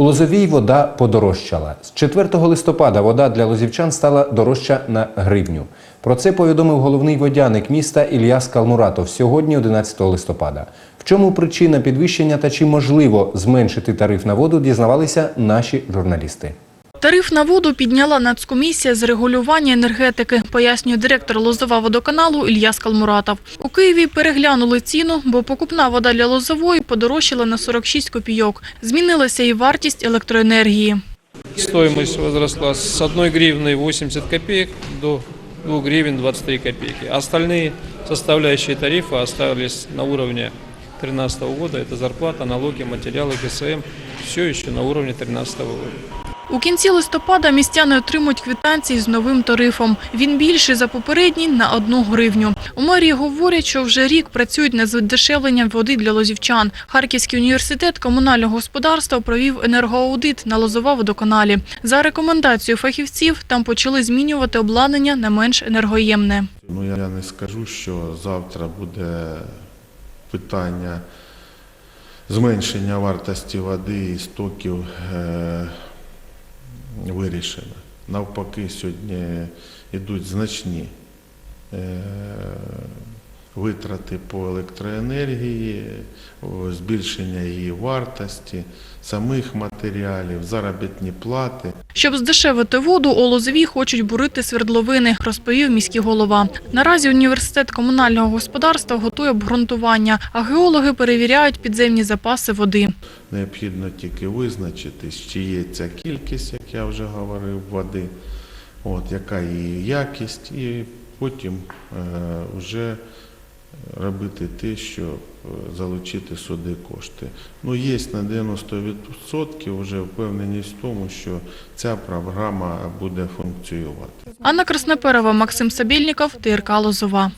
У Лозовій вода подорожчала. З 4 листопада вода для лозівчан стала дорожча на гривню. Про це повідомив головний водяник міста Ілья Скалмуратов сьогодні, 11 листопада. В чому причина підвищення та чи можливо зменшити тариф на воду, дізнавалися наші журналісти. Тариф на воду підняла Нацкомісія з регулювання енергетики, пояснює директор Лозова водоканалу Ільяс Калмуратов. У Києві переглянули ціну, бо покупна вода для Лозової подорожчала на 46 копійок. Змінилася і вартість електроенергії. Стоимость возросла с 1 гривны 80 копеек до 2 гривен 23 копейки. Остальные составляющие тарифа остались на уровне 2013 года. Это зарплата, налоги, материалы, ГСМ. Все еще на уровне 2013 года. У кінці листопада містяни отримують квитанції з новим тарифом. Він більший за попередній на одну гривню. У мерії говорять, що вже рік працюють над здешевленням води для лозівчан. Харківський університет комунального господарства провів енергоаудит на Лозова водоканалі. За рекомендацією фахівців там почали змінювати обладнання на менш енергоємне. Ну я не скажу, що завтра буде питання зменшення вартості води і стоків е, вирішено. Навпаки, сьогодні йдуть значні е, витрати по електроенергії, збільшення її вартості, самих матеріалів, заробітні плати. Щоб здешевити воду, у Лозові хочуть бурити свердловини, розповів міський голова. Наразі університет комунального господарства готує обґрунтування, а геологи перевіряють підземні запаси води. Необхідно тільки визначитись, чи є ця кількість, я вже говорив, води, от, яка її якість, і потім е, вже робити те, що е, залучити сюди кошти. Ну, є на 90% вже впевненість в тому, що ця програма буде функціонувати. Анна Красноперова, Максим Сабільніков, ТРК Лозова.